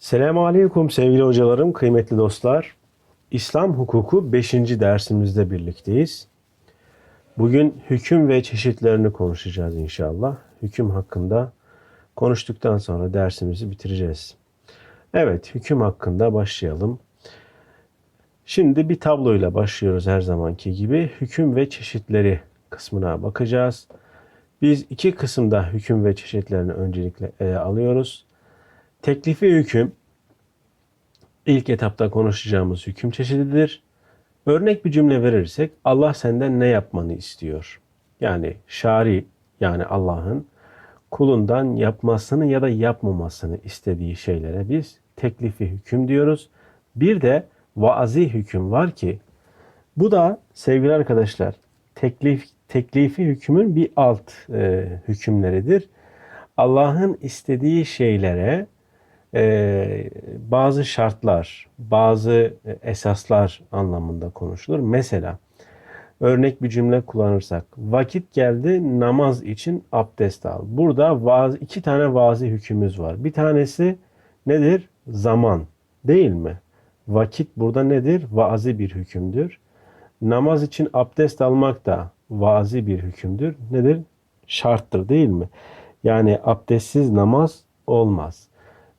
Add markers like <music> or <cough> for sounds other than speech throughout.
Selamun Aleyküm sevgili hocalarım, kıymetli dostlar. İslam hukuku 5. dersimizde birlikteyiz. Bugün hüküm ve çeşitlerini konuşacağız inşallah. Hüküm hakkında konuştuktan sonra dersimizi bitireceğiz. Evet, hüküm hakkında başlayalım. Şimdi bir tabloyla başlıyoruz her zamanki gibi. Hüküm ve çeşitleri kısmına bakacağız. Biz iki kısımda hüküm ve çeşitlerini öncelikle ele alıyoruz. Teklifi hüküm ilk etapta konuşacağımız hüküm çeşididir. Örnek bir cümle verirsek Allah senden ne yapmanı istiyor? Yani şari yani Allah'ın kulundan yapmasını ya da yapmamasını istediği şeylere biz teklifi hüküm diyoruz. Bir de vaazi hüküm var ki bu da sevgili arkadaşlar teklif teklifi hükmün bir alt e, hükümleridir. Allah'ın istediği şeylere e, bazı şartlar, bazı esaslar anlamında konuşulur. Mesela örnek bir cümle kullanırsak vakit geldi namaz için abdest al. Burada vaz, iki tane vazi hükümümüz var. Bir tanesi nedir? Zaman değil mi? Vakit burada nedir? Vazi bir hükümdür. Namaz için abdest almak da vazi bir hükümdür. Nedir? Şarttır değil mi? Yani abdestsiz namaz olmaz.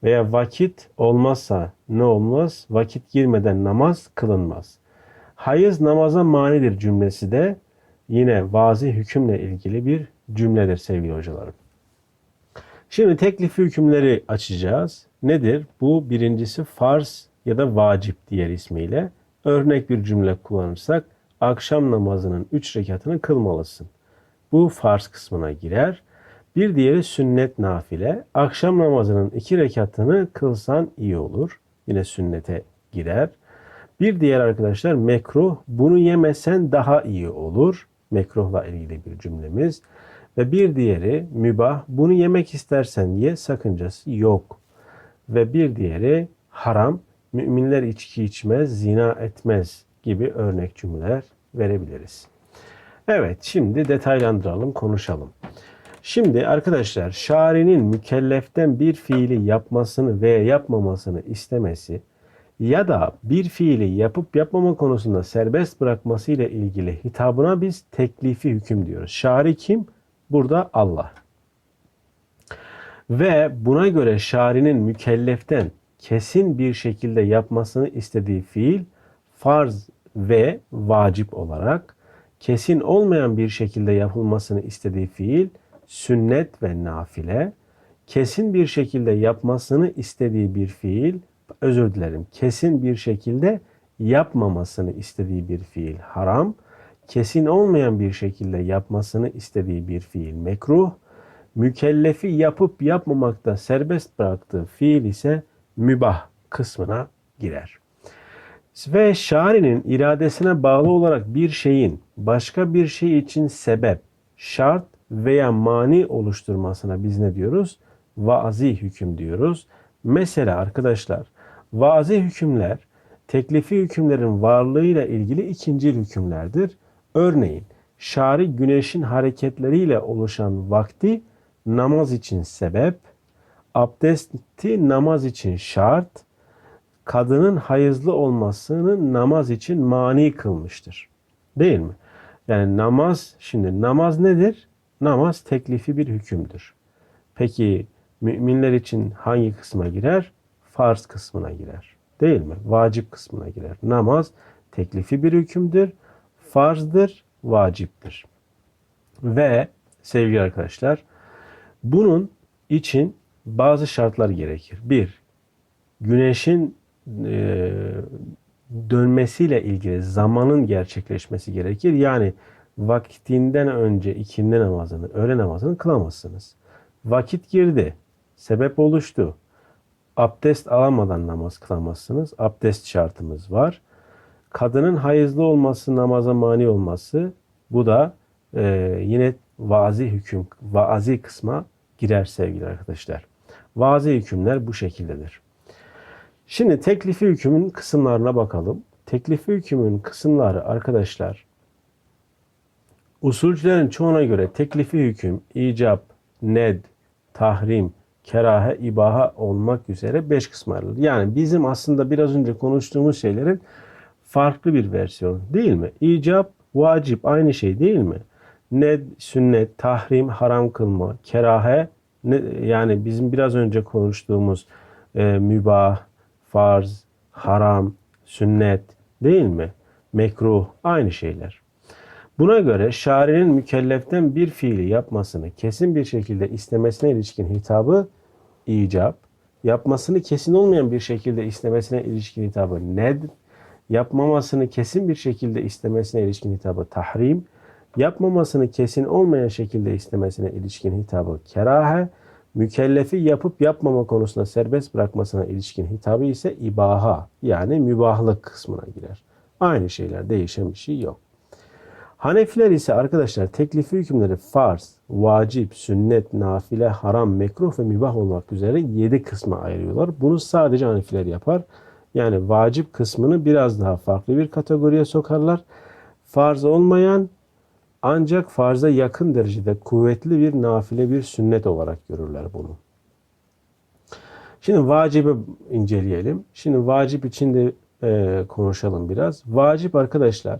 Veya vakit olmazsa ne olmaz? Vakit girmeden namaz kılınmaz. Hayız namaza manidir cümlesi de yine vazi hükümle ilgili bir cümledir sevgili hocalarım. Şimdi teklifi hükümleri açacağız. Nedir? Bu birincisi farz ya da vacip diğer ismiyle. Örnek bir cümle kullanırsak akşam namazının 3 rekatını kılmalısın. Bu farz kısmına girer. Bir diğeri sünnet nafile. Akşam namazının iki rekatını kılsan iyi olur. Yine sünnete girer. Bir diğer arkadaşlar mekruh. Bunu yemesen daha iyi olur. Mekruhla ilgili bir cümlemiz. Ve bir diğeri mübah. Bunu yemek istersen ye sakıncası yok. Ve bir diğeri haram. Müminler içki içmez, zina etmez gibi örnek cümleler verebiliriz. Evet şimdi detaylandıralım, konuşalım. Şimdi arkadaşlar şarinin mükelleften bir fiili yapmasını veya yapmamasını istemesi ya da bir fiili yapıp yapmama konusunda serbest bırakması ile ilgili hitabına biz teklifi hüküm diyoruz. Şari kim? Burada Allah. Ve buna göre şarinin mükelleften kesin bir şekilde yapmasını istediği fiil farz ve vacip olarak kesin olmayan bir şekilde yapılmasını istediği fiil sünnet ve nafile kesin bir şekilde yapmasını istediği bir fiil özür dilerim kesin bir şekilde yapmamasını istediği bir fiil haram kesin olmayan bir şekilde yapmasını istediği bir fiil mekruh mükellefi yapıp yapmamakta serbest bıraktığı fiil ise mübah kısmına girer. Ve şarinin iradesine bağlı olarak bir şeyin başka bir şey için sebep, şart veya mani oluşturmasına biz ne diyoruz? Vazi hüküm diyoruz. Mesela arkadaşlar vazi hükümler teklifi hükümlerin varlığıyla ilgili ikinci hükümlerdir. Örneğin şari güneşin hareketleriyle oluşan vakti namaz için sebep, abdesti namaz için şart, kadının hayızlı olmasının namaz için mani kılmıştır. Değil mi? Yani namaz, şimdi namaz nedir? Namaz teklifi bir hükümdür. Peki müminler için hangi kısma girer? Farz kısmına girer. Değil mi? Vacip kısmına girer. Namaz teklifi bir hükümdür. Farzdır, vaciptir. Ve sevgili arkadaşlar bunun için bazı şartlar gerekir. Bir, güneşin e, dönmesiyle ilgili zamanın gerçekleşmesi gerekir. Yani vaktinden önce ikindi namazını, öğle namazını kılamazsınız. Vakit girdi, sebep oluştu. Abdest alamadan namaz kılamazsınız. Abdest şartımız var. Kadının hayızlı olması, namaza mani olması bu da e, yine vazi hüküm, vazi kısma girer sevgili arkadaşlar. Vazi hükümler bu şekildedir. Şimdi teklifi hükümün kısımlarına bakalım. Teklifi hükümün kısımları arkadaşlar usulcülerin çoğuna göre teklifi hüküm, icap, ned, tahrim, kerahe, ibaha olmak üzere beş kısma ayrılır. Yani bizim aslında biraz önce konuştuğumuz şeylerin farklı bir versiyonu değil mi? İcap, vacip aynı şey değil mi? Ned, sünnet, tahrim, haram kılma, kerahe ne, yani bizim biraz önce konuştuğumuz e, mübah, farz, haram, sünnet değil mi? Mekruh aynı şeyler. Buna göre şairinin mükelleften bir fiili yapmasını kesin bir şekilde istemesine ilişkin hitabı icap, yapmasını kesin olmayan bir şekilde istemesine ilişkin hitabı ned, yapmamasını kesin bir şekilde istemesine ilişkin hitabı tahrim, yapmamasını kesin olmayan şekilde istemesine ilişkin hitabı kerahe, mükellefi yapıp yapmama konusunda serbest bırakmasına ilişkin hitabı ise ibaha yani mübahlık kısmına girer. Aynı şeyler değişen bir şey yok. Hanefiler ise arkadaşlar teklifi hükümleri farz, vacip, sünnet, nafile, haram, mekruh ve mübah olmak üzere 7 kısma ayırıyorlar. Bunu sadece Hanefiler yapar. Yani vacip kısmını biraz daha farklı bir kategoriye sokarlar. Farz olmayan ancak farza yakın derecede kuvvetli bir nafile bir sünnet olarak görürler bunu. Şimdi vacibi inceleyelim. Şimdi vacip için de e, konuşalım biraz. Vacip arkadaşlar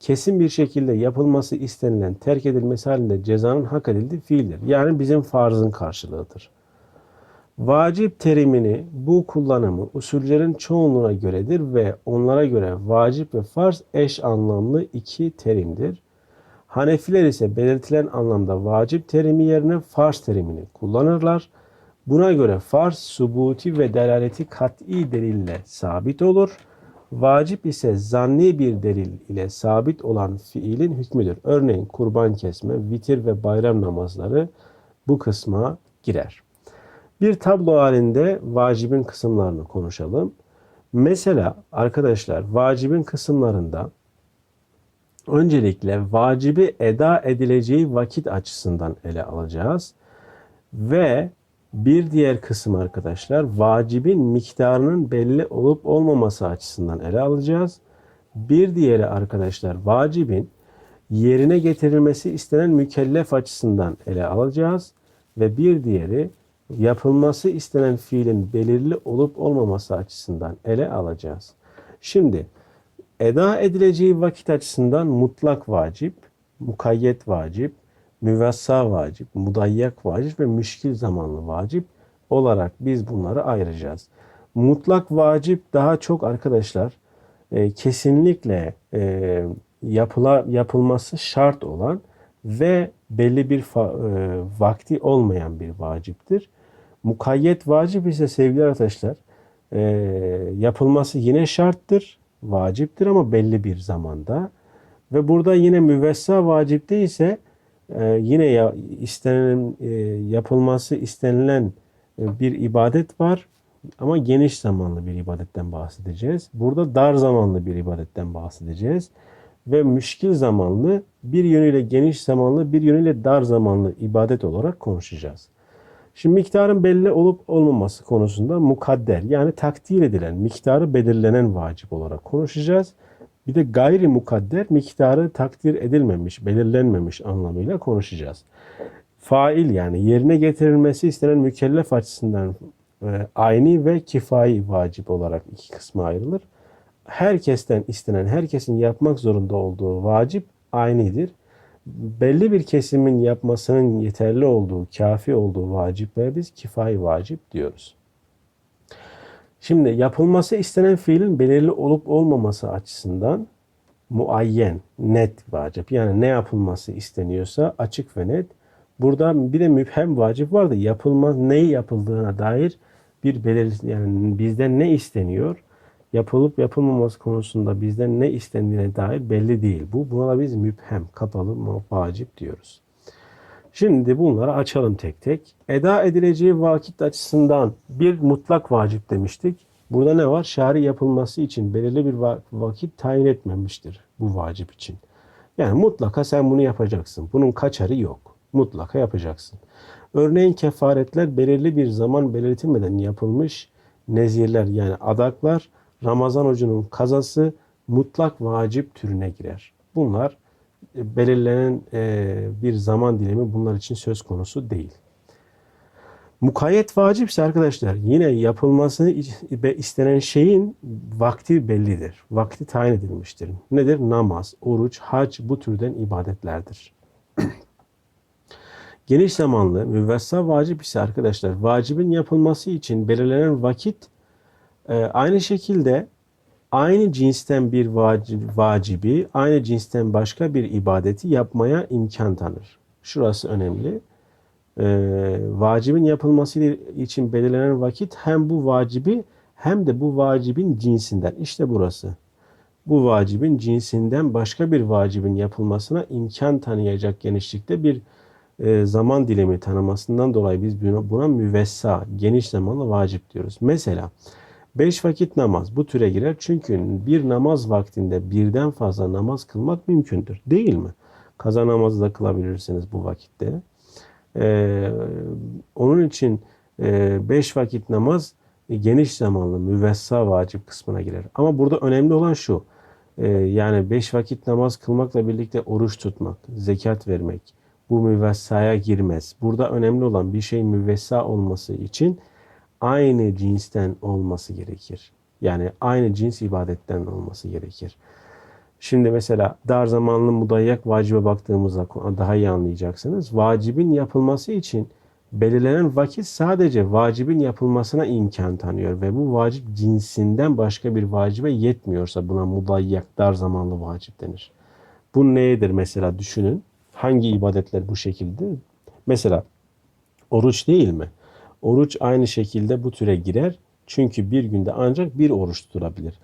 kesin bir şekilde yapılması istenilen, terk edilmesi halinde cezanın hak edildiği fiildir. Yani bizim farzın karşılığıdır. Vacip terimini bu kullanımı usullerin çoğunluğuna göredir ve onlara göre vacip ve farz eş anlamlı iki terimdir. Hanefiler ise belirtilen anlamda vacip terimi yerine farz terimini kullanırlar. Buna göre farz subuti ve delaleti kat'i delille sabit olur. Vacip ise zanni bir delil ile sabit olan fiilin hükmüdür. Örneğin kurban kesme, vitir ve bayram namazları bu kısma girer. Bir tablo halinde vacibin kısımlarını konuşalım. Mesela arkadaşlar vacibin kısımlarında öncelikle vacibi eda edileceği vakit açısından ele alacağız. Ve bir diğer kısım arkadaşlar vacibin miktarının belli olup olmaması açısından ele alacağız. Bir diğeri arkadaşlar vacibin yerine getirilmesi istenen mükellef açısından ele alacağız. Ve bir diğeri yapılması istenen fiilin belirli olup olmaması açısından ele alacağız. Şimdi eda edileceği vakit açısından mutlak vacip, mukayyet vacip, müvessa vacip, mudayyak vacip ve müşkil zamanlı vacip olarak biz bunları ayıracağız. Mutlak vacip daha çok arkadaşlar e, kesinlikle e, yapıla, yapılması şart olan ve belli bir fa, e, vakti olmayan bir vaciptir. Mukayyet vacip ise sevgili arkadaşlar e, yapılması yine şarttır, vaciptir ama belli bir zamanda. Ve burada yine müvessa vacipte ise e, yine ya, istenilen e, yapılması istenilen e, bir ibadet var ama geniş zamanlı bir ibadetten bahsedeceğiz. Burada dar zamanlı bir ibadetten bahsedeceğiz ve müşkil zamanlı bir yönüyle geniş zamanlı bir yönüyle dar zamanlı ibadet olarak konuşacağız. Şimdi miktarın belli olup olmaması konusunda mukadder yani takdir edilen, miktarı belirlenen vacip olarak konuşacağız. Bir de gayri mukadder miktarı takdir edilmemiş, belirlenmemiş anlamıyla konuşacağız. Fail yani yerine getirilmesi istenen mükellef açısından e, ayni ve kifai vacip olarak iki kısma ayrılır. Herkesten istenen, herkesin yapmak zorunda olduğu vacip aynidir. Belli bir kesimin yapmasının yeterli olduğu, kafi olduğu vaciplere biz kifai vacip diyoruz. Şimdi yapılması istenen fiilin belirli olup olmaması açısından muayyen, net vacip. Yani ne yapılması isteniyorsa açık ve net. Burada bir de müphem vacip vardı. Yapılma, ne yapıldığına dair bir belir yani bizden ne isteniyor? Yapılıp yapılmaması konusunda bizden ne istendiğine dair belli değil. Bu buna da biz müphem, kapalı vacip diyoruz. Şimdi bunları açalım tek tek. Eda edileceği vakit açısından bir mutlak vacip demiştik. Burada ne var? Şari yapılması için belirli bir vakit tayin etmemiştir bu vacip için. Yani mutlaka sen bunu yapacaksın. Bunun kaçarı yok. Mutlaka yapacaksın. Örneğin kefaretler belirli bir zaman belirtilmeden yapılmış nezirler yani adaklar Ramazan orucunun kazası mutlak vacip türüne girer. Bunlar belirlenen e, bir zaman dilimi bunlar için söz konusu değil. Mukayyet vacipse arkadaşlar yine yapılması istenen şeyin vakti bellidir. Vakti tayin edilmiştir. Nedir? Namaz, oruç, hac bu türden ibadetlerdir. <clears throat> Geniş zamanlı müvessa vacip ise arkadaşlar vacibin yapılması için belirlenen vakit e, aynı şekilde aynı cinsten bir vacibi, aynı cinsten başka bir ibadeti yapmaya imkan tanır. Şurası önemli. Ee, vacibin yapılması için belirlenen vakit hem bu vacibi hem de bu vacibin cinsinden. İşte burası. Bu vacibin cinsinden başka bir vacibin yapılmasına imkan tanıyacak genişlikte bir e, zaman dilimi tanımasından dolayı biz buna, müvessa, geniş zamanlı vacip diyoruz. Mesela Beş vakit namaz bu türe girer çünkü bir namaz vaktinde birden fazla namaz kılmak mümkündür. Değil mi? Kaza namazı da kılabilirsiniz bu vakitte. Ee, onun için e, beş vakit namaz e, geniş zamanlı müvessa vacip kısmına girer. Ama burada önemli olan şu. E, yani beş vakit namaz kılmakla birlikte oruç tutmak, zekat vermek bu müvessaya girmez. Burada önemli olan bir şey müvessa olması için aynı cinsten olması gerekir. Yani aynı cins ibadetten olması gerekir. Şimdi mesela dar zamanlı mudayyak vacibe baktığımızda daha iyi anlayacaksınız. Vacibin yapılması için belirlenen vakit sadece vacibin yapılmasına imkan tanıyor ve bu vacip cinsinden başka bir vacibe yetmiyorsa buna mudayyak dar zamanlı vacip denir. Bu nedir mesela düşünün. Hangi ibadetler bu şekilde? Mesela oruç değil mi? Oruç aynı şekilde bu türe girer. Çünkü bir günde ancak bir oruç tutulabilir.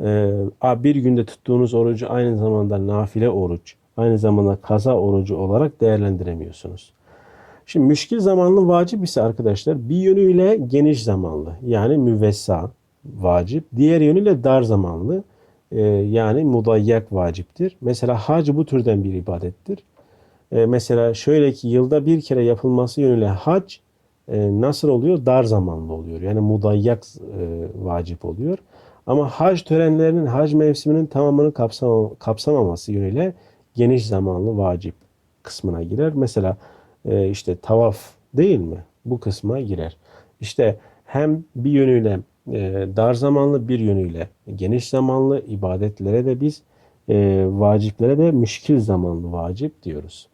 Ee, bir günde tuttuğunuz orucu aynı zamanda nafile oruç, aynı zamanda kaza orucu olarak değerlendiremiyorsunuz. Şimdi müşkil zamanlı vacip ise arkadaşlar bir yönüyle geniş zamanlı yani müvessa vacip. Diğer yönüyle dar zamanlı e, yani mudayyak vaciptir. Mesela hac bu türden bir ibadettir. E, mesela şöyle ki yılda bir kere yapılması yönüyle hac e, nasıl oluyor? Dar zamanlı oluyor. Yani mudayyak e, vacip oluyor. Ama hac törenlerinin, hac mevsiminin tamamını kapsam kapsamaması yönüyle geniş zamanlı vacip kısmına girer. Mesela e, işte tavaf değil mi? Bu kısma girer. İşte hem bir yönüyle e, dar zamanlı bir yönüyle geniş zamanlı ibadetlere de biz e, vaciplere de müşkil zamanlı vacip diyoruz.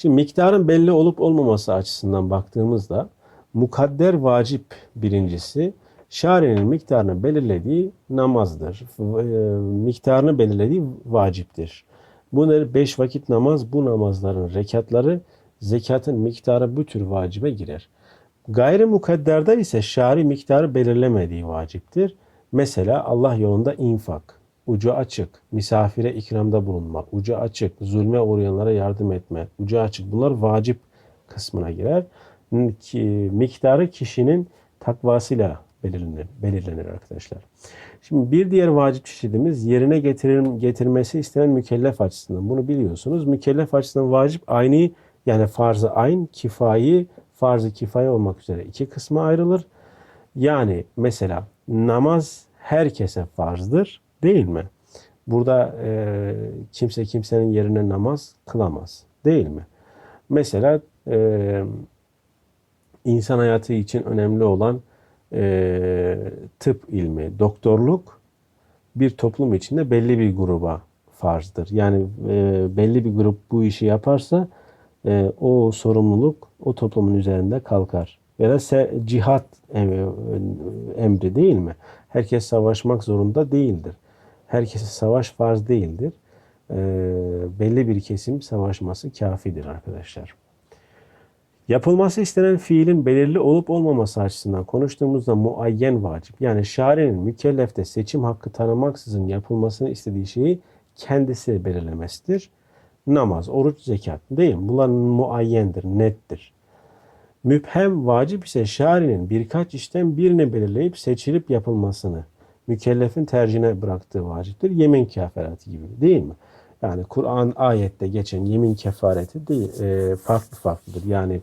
Şimdi miktarın belli olup olmaması açısından baktığımızda mukadder vacip birincisi şari'nin miktarını belirlediği namazdır. E, miktarını belirlediği vaciptir. Bunları beş vakit namaz bu namazların rekatları zekatın miktarı bu tür vacibe girer. Gayri mukadderde ise şari miktarı belirlemediği vaciptir. Mesela Allah yolunda infak ucu açık, misafire ikramda bulunmak, ucu açık, zulme uğrayanlara yardım etme, ucu açık bunlar vacip kısmına girer. Miktarı kişinin takvasıyla belirlenir, belirlenir arkadaşlar. Şimdi bir diğer vacip çeşidimiz yerine getirir, getirmesi istenen mükellef açısından. Bunu biliyorsunuz. Mükellef açısından vacip aynı yani farz-ı ayn, kifayi, farz-ı olmak üzere iki kısma ayrılır. Yani mesela namaz herkese farzdır. Değil mi? Burada e, kimse kimsenin yerine namaz kılamaz. Değil mi? Mesela e, insan hayatı için önemli olan e, tıp ilmi, doktorluk bir toplum içinde belli bir gruba farzdır. Yani e, belli bir grup bu işi yaparsa e, o sorumluluk o toplumun üzerinde kalkar. Ya da cihat emri değil mi? Herkes savaşmak zorunda değildir herkese savaş farz değildir. E, belli bir kesim savaşması kafidir arkadaşlar. Yapılması istenen fiilin belirli olup olmaması açısından konuştuğumuzda muayyen vacip. Yani şari'nin mükellefte seçim hakkı tanımaksızın yapılmasını istediği şeyi kendisi belirlemesidir. Namaz, oruç, zekat değil mi? Bunlar muayyendir, nettir. Müphem vacip ise şari'nin birkaç işten birini belirleyip seçilip yapılmasını mükellefin tercihine bıraktığı vaciptir. Yemin kefareti gibi değil mi? Yani Kur'an ayette geçen yemin kefareti değil, e, farklı farklıdır. Yani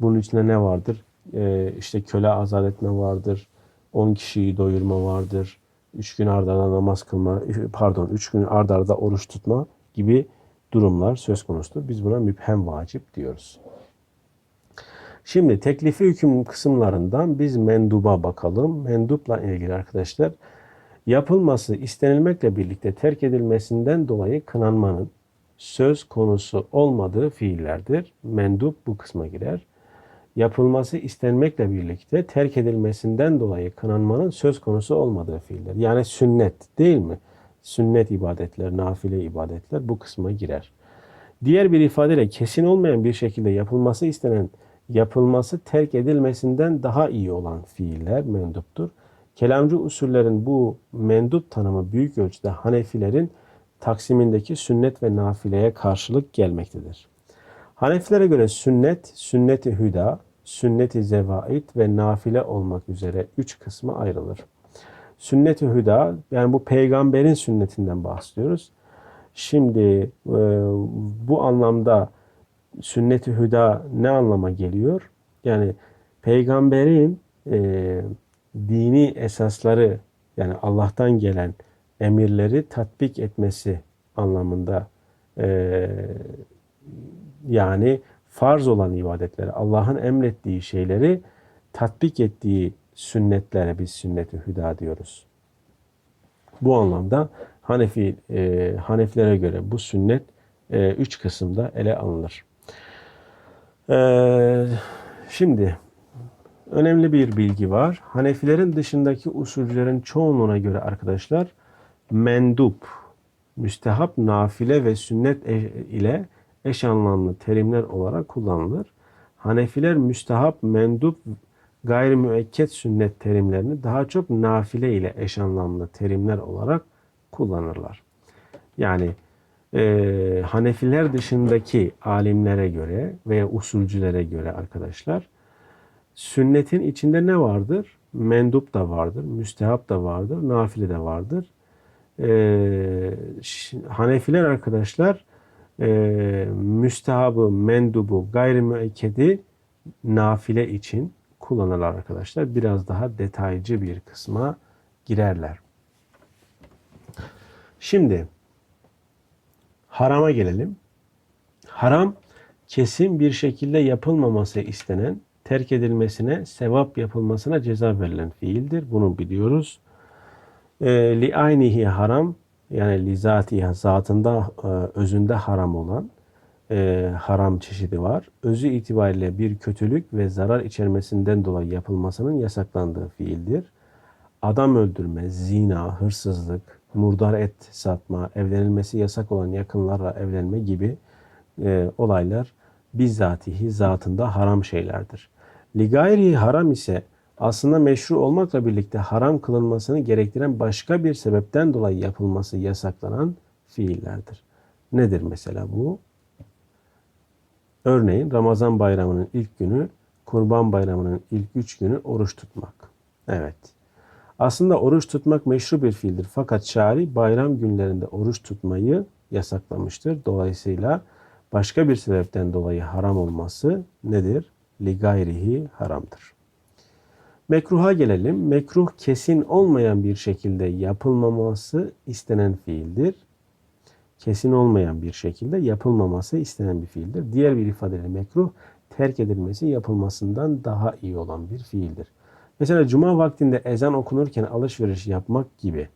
bunun içinde ne vardır? E, işte köle azat etme vardır. 10 kişiyi doyurma vardır. 3 gün ardarda namaz kılma, <laughs> pardon 3 gün ardarda oruç tutma gibi durumlar söz konusudur. Biz buna müphem vacip diyoruz. Şimdi teklifi hüküm kısımlarından biz menduba bakalım. Mendupla ilgili arkadaşlar yapılması istenilmekle birlikte terk edilmesinden dolayı kınanmanın söz konusu olmadığı fiillerdir. Mendup bu kısma girer. Yapılması istenmekle birlikte terk edilmesinden dolayı kınanmanın söz konusu olmadığı fiiller. Yani sünnet değil mi? Sünnet ibadetler, nafile ibadetler bu kısma girer. Diğer bir ifadeyle kesin olmayan bir şekilde yapılması istenen, yapılması terk edilmesinden daha iyi olan fiiller menduptur. Kelamcı usullerin bu mendup tanımı büyük ölçüde Hanefilerin taksimindeki sünnet ve nafileye karşılık gelmektedir. Hanefilere göre sünnet, sünnet-i hüda, sünnet-i zevait ve nafile olmak üzere üç kısma ayrılır. Sünnet-i hüda, yani bu peygamberin sünnetinden bahsediyoruz. Şimdi e, bu anlamda sünnet-i hüda ne anlama geliyor? Yani peygamberin e, dini esasları yani Allah'tan gelen emirleri tatbik etmesi anlamında e, yani farz olan ibadetleri, Allah'ın emrettiği şeyleri tatbik ettiği sünnetlere biz sünnet-i hüda diyoruz. Bu anlamda Hanefi e, Hanefilere göre bu sünnet e, üç kısımda ele alınır. E, şimdi önemli bir bilgi var. Hanefilerin dışındaki usulcülerin çoğunluğuna göre arkadaşlar mendup, müstehap, nafile ve sünnet e- ile eş anlamlı terimler olarak kullanılır. Hanefiler müstehap, mendup, gayri müekket sünnet terimlerini daha çok nafile ile eş anlamlı terimler olarak kullanırlar. Yani e, Hanefiler dışındaki alimlere göre veya usulcülere göre arkadaşlar sünnetin içinde ne vardır? Mendup da vardır, müstehap da vardır, nafile de vardır. E, Hanefiler arkadaşlar e, müstehabı, mendubu, gayrimüekkedi nafile için kullanırlar arkadaşlar. Biraz daha detaycı bir kısma girerler. Şimdi harama gelelim. Haram kesin bir şekilde yapılmaması istenen, terk edilmesine, sevap yapılmasına ceza verilen fiildir. Bunu biliyoruz. E, li aynihi haram yani li zatiha zatında e, özünde haram olan e, haram çeşidi var. Özü itibariyle bir kötülük ve zarar içermesinden dolayı yapılmasının yasaklandığı fiildir. Adam öldürme, zina, hırsızlık, murdar et satma, evlenilmesi yasak olan yakınlarla evlenme gibi e, olaylar bizzatihi zatında haram şeylerdir. Ligayri haram ise aslında meşru olmakla birlikte haram kılınmasını gerektiren başka bir sebepten dolayı yapılması yasaklanan fiillerdir. Nedir mesela bu? Örneğin Ramazan bayramının ilk günü, Kurban bayramının ilk üç günü oruç tutmak. Evet. Aslında oruç tutmak meşru bir fiildir. Fakat şari bayram günlerinde oruç tutmayı yasaklamıştır. Dolayısıyla başka bir sebepten dolayı haram olması nedir? Li gayrihi haramdır. Mekruha gelelim. Mekruh kesin olmayan bir şekilde yapılmaması istenen fiildir. Kesin olmayan bir şekilde yapılmaması istenen bir fiildir. Diğer bir ifadeyle mekruh terk edilmesi yapılmasından daha iyi olan bir fiildir. Mesela cuma vaktinde ezan okunurken alışveriş yapmak gibi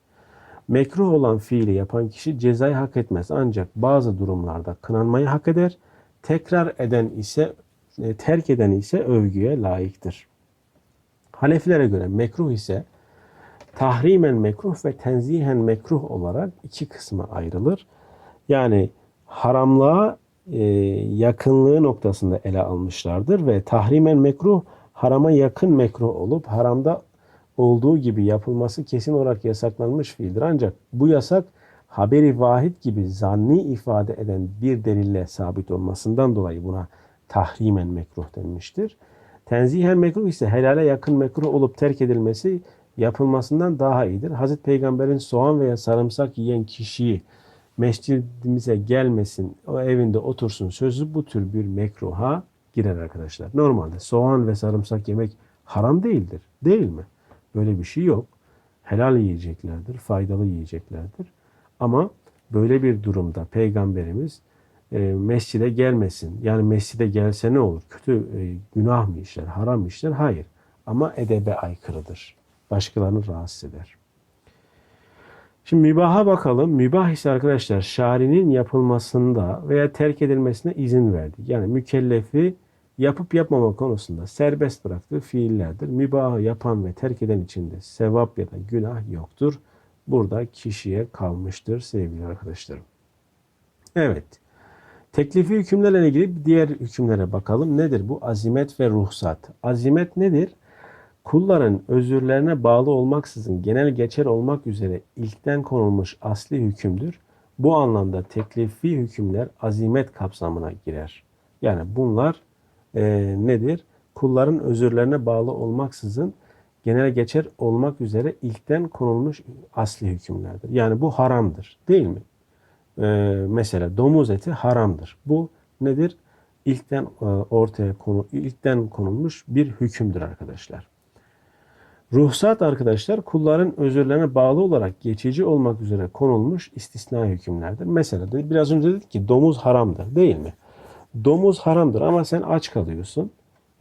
mekruh olan fiili yapan kişi cezayı hak etmez. Ancak bazı durumlarda kınanmayı hak eder. Tekrar eden ise terk eden ise övgüye layıktır. Hanefilere göre mekruh ise tahrimen mekruh ve tenzihen mekruh olarak iki kısma ayrılır. Yani haramlığa e, yakınlığı noktasında ele almışlardır ve tahrimen mekruh harama yakın mekruh olup haramda olduğu gibi yapılması kesin olarak yasaklanmış fiildir. Ancak bu yasak haberi vahid gibi zanni ifade eden bir delille sabit olmasından dolayı buna tahrimen mekruh denmiştir. Tenzihen mekruh ise helale yakın mekruh olup terk edilmesi yapılmasından daha iyidir. Hazreti Peygamber'in soğan veya sarımsak yiyen kişiyi mescidimize gelmesin, o evinde otursun sözü bu tür bir mekruha girer arkadaşlar. Normalde soğan ve sarımsak yemek haram değildir. Değil mi? Böyle bir şey yok. Helal yiyeceklerdir, faydalı yiyeceklerdir. Ama böyle bir durumda Peygamberimiz e, mescide gelmesin. Yani mescide gelse ne olur? Kötü e, günah mı işler, haram mı işler? Hayır. Ama edebe aykırıdır. Başkalarını rahatsız eder. Şimdi mübaha bakalım. Mübah ise arkadaşlar şarinin yapılmasında veya terk edilmesine izin verdik. Yani mükellefi yapıp yapmama konusunda serbest bıraktığı fiillerdir. Mübahı yapan ve terk eden içinde sevap ya da günah yoktur. Burada kişiye kalmıştır sevgili arkadaşlarım. Evet. Teklifi hükümlerle ilgili diğer hükümlere bakalım. Nedir bu? Azimet ve ruhsat. Azimet nedir? Kulların özürlerine bağlı olmaksızın genel geçer olmak üzere ilkten konulmuş asli hükümdür. Bu anlamda teklifi hükümler azimet kapsamına girer. Yani bunlar e, nedir? Kulların özürlerine bağlı olmaksızın genel geçer olmak üzere ilkten konulmuş asli hükümlerdir. Yani bu haramdır değil mi? Ee, mesela domuz eti haramdır. Bu nedir? İlkten e, ortaya konu, ilkten konulmuş bir hükümdür arkadaşlar. Ruhsat arkadaşlar kulların özürlerine bağlı olarak geçici olmak üzere konulmuş istisna hükümlerdir. Mesela biraz önce dedik ki domuz haramdır değil mi? Domuz haramdır ama sen aç kalıyorsun.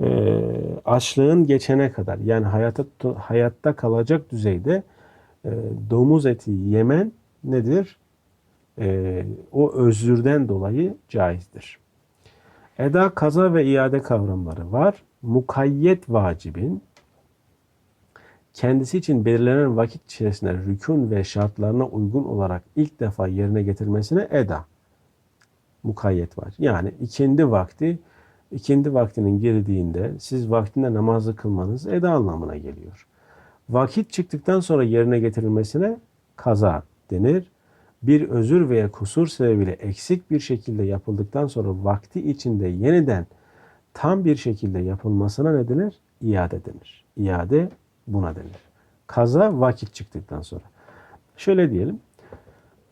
Ee, açlığın geçene kadar yani hayata hayatta kalacak düzeyde e, domuz eti yemen nedir? Ee, o özürden dolayı caizdir. Eda, kaza ve iade kavramları var. Mukayyet vacibin kendisi için belirlenen vakit içerisinde rükun ve şartlarına uygun olarak ilk defa yerine getirilmesine eda mukayyet var. Yani ikindi vakti, ikindi vaktinin girdiğinde siz vaktinde namazı kılmanız eda anlamına geliyor. Vakit çıktıktan sonra yerine getirilmesine kaza denir. Bir özür veya kusur sebebiyle eksik bir şekilde yapıldıktan sonra vakti içinde yeniden tam bir şekilde yapılmasına ne denir? İade denir. İade buna denir. Kaza vakit çıktıktan sonra. Şöyle diyelim.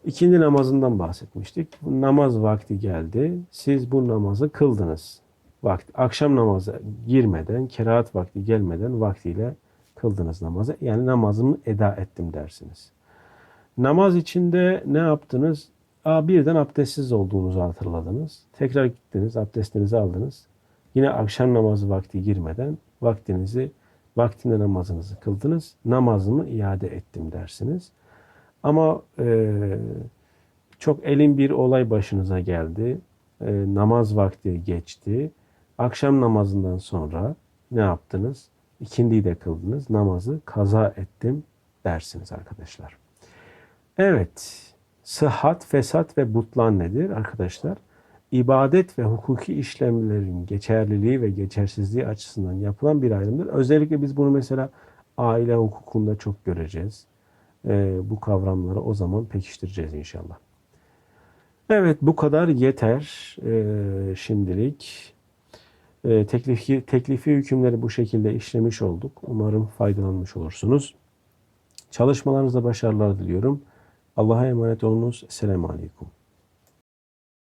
İkindi namazından bahsetmiştik. Namaz vakti geldi. Siz bu namazı kıldınız. Vakti, akşam namazı girmeden, kerahat vakti gelmeden vaktiyle kıldınız namazı. Yani namazımı eda ettim dersiniz. Namaz içinde ne yaptınız? Aa, birden abdestsiz olduğunuzu hatırladınız. Tekrar gittiniz, abdestinizi aldınız. Yine akşam namazı vakti girmeden vaktinizi, vaktinde namazınızı kıldınız. Namazımı iade ettim dersiniz. Ama e, çok elin bir olay başınıza geldi. E, namaz vakti geçti. Akşam namazından sonra ne yaptınız? İkindiyi de kıldınız. Namazı kaza ettim dersiniz arkadaşlar. Evet. Sıhhat, fesat ve butlan nedir arkadaşlar? İbadet ve hukuki işlemlerin geçerliliği ve geçersizliği açısından yapılan bir ayrımdır. Özellikle biz bunu mesela aile hukukunda çok göreceğiz. Ee, bu kavramları o zaman pekiştireceğiz inşallah. Evet bu kadar yeter ee, şimdilik. Ee, teklifi, teklifi hükümleri bu şekilde işlemiş olduk. Umarım faydalanmış olursunuz. Çalışmalarınızda başarılar diliyorum. Allah'a emanet olunuz. Selamun Aleyküm.